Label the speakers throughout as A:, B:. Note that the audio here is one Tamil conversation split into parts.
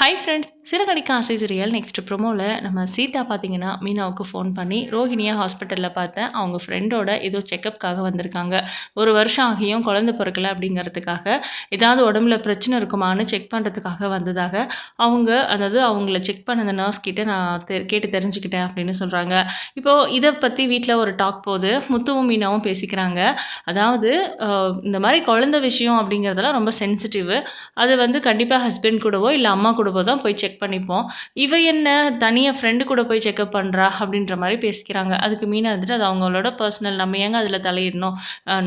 A: Hi friends, சிறகடிக்க ஆசை சிரியல் நெக்ஸ்ட் ப்ரொமோவில் நம்ம சீதா பார்த்தீங்கன்னா மீனாவுக்கு ஃபோன் பண்ணி ரோஹிணியை ஹாஸ்பிட்டலில் பார்த்தேன் அவங்க ஃப்ரெண்டோட ஏதோ செக்கப்காக வந்திருக்காங்க. ஒரு வருஷம் ஆகியும் குழந்தை பிறக்கல அப்படிங்கிறதுக்காக ஏதாவது உடம்புல பிரச்சனை இருக்குமான்னு செக் பண்ணுறதுக்காக வந்ததாக அவங்க அதாவது அவங்கள செக் பண்ண அந்த நர்ஸ் கிட்டே நான் தெ கேட்டு தெரிஞ்சுக்கிட்டேன் அப்படின்னு சொல்கிறாங்க இப்போது இதை பற்றி வீட்டில் ஒரு டாக் போகுது முத்துவும் மீனாவும் பேசிக்கிறாங்க. அதாவது இந்த மாதிரி குழந்தை விஷயம் அப்படிங்கிறதெல்லாம் ரொம்ப சென்சிட்டிவ் அது வந்து கண்டிப்பாக ஹஸ்பண்ட் கூடவோ இல்லை அம்மா கூடவோ தான் போய் செக் பண்ணிப்போம். இவ என்ன தனியாக ஃப்ரெண்டு கூட போய் செக்அப் பண்ணுறா அப்படின்ற மாதிரி பேசிக்கிறாங்க. அதுக்கு மீனாக வந்துட்டு அது அவங்களோட பர்சனல் நம்ம ஏங்க அதில் தலையிடணும்?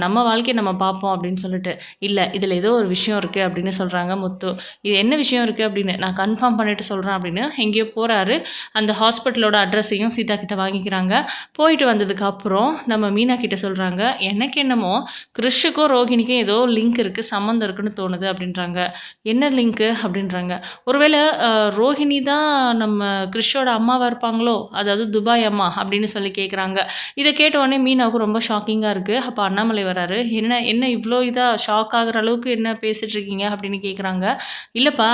A: நம்ம வாழ்க்கையை நம்ம பார்ப்போம் அப்படின்னு சொல்லிட்டு இல்லை இதில் ஏதோ ஒரு விஷயம் இருக்குது அப்படின்னு சொல்கிறாங்க முத்து. இது என்ன விஷயம் இருக்குது அப்படின்னு நான் கன்ஃபார்ம் பண்ணிட்டு சொல்கிறேன் அப்படின்னு எங்கேயோ போகிறாரு அந்த ஹாஸ்பிட்டலோட அட்ரஸையும் சீதா கிட்ட வாங்கிக்கிறாங்க. போயிட்டு வந்ததுக்கப்புறம் நம்ம மீனா கிட்ட சொல்கிறாங்க எனக்கு என்னமோ கிறிஷுக்கும் ரோஹிணிக்கும் ஏதோ லிங்க் இருக்குது சம்மந்தம் இருக்குன்னு தோணுது அப்படின்றாங்க. என்ன லிங்க்கு அப்படின்றாங்க. ஒருவேளை ரோஹிணி தான் நம்ம கிறிஷோட அம்மாவாக இருப்பாங்களோ? அதாவது துபாய் அம்மா அப்படின்னு சொல்லி கேட்குறாங்க இதை கேட்டவுடனே மீனாவுக்கு ரொம்ப ஷாக்கிங்காக இருக்குது அப்போ அண்ணாமலை வராரு. என்ன என்ன இவ்வளோ இதாக ஷாக் ஆகிற அளவுக்கு என்ன பேசிகிட்டு இருக்கீங்க? அப்படின்னு கேட்குறாங்க இல்லைப்பா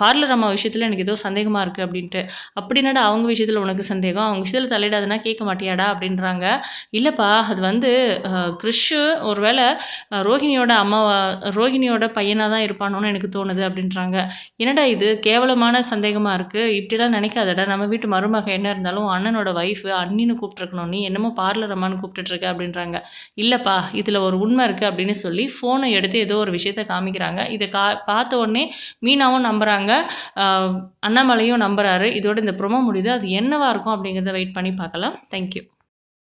A: பார்லர் அம்மா விஷயத்தில் எனக்கு ஏதோ சந்தேகமாக இருக்குது அப்படின்ட்டு. அப்படின்னாடா அவங்க விஷயத்தில் உனக்கு சந்தேகம்? அவங்க விஷயத்தில் தலையிடாதுன்னா கேட்க மாட்டியாடா? அப்படின்றாங்க. இல்லைப்பா அது வந்து கிறிஷு ஒருவேளை ரோஹிணியோட அம்மாவா ரோஹிணியோட பையனாக தான் இருப்பானோன்னு எனக்கு தோணுது அப்படின்றாங்க. என்னடா இது? கேவலமான சந்தேகமாக இருக்குது இப்படிலாம் நினைக்காதடா. நம்ம வீட்டு மருமக என்ன இருந்தாலும் அண்ணனோட ஒய்ஃபு அண்ணின்னு கூப்பிட்ருக்கணும் நீ என்னமோ பார்லர் அம்மான்னு கூப்பிட்டுட்ருக்க அப்படின்றாங்க. இல்லைப்பா இதில் ஒரு உண்மை இருக்குது அப்படின்னு சொல்லி ஃபோனை எடுத்து ஏதோ ஒரு விஷயத்த காமிக்கிறாங்க. இதை கா பார்த்த உடனே மீனாவும் நம்புகிறாங்க அண்ணாமலையும் நம்புகிறாரு இதோட இந்த ப்ரொமோ முடியுது. அது என்னவாக இருக்கும் அப்படிங்கிறத வெயிட் பண்ணி பார்க்கலாம். தேங்க்யூ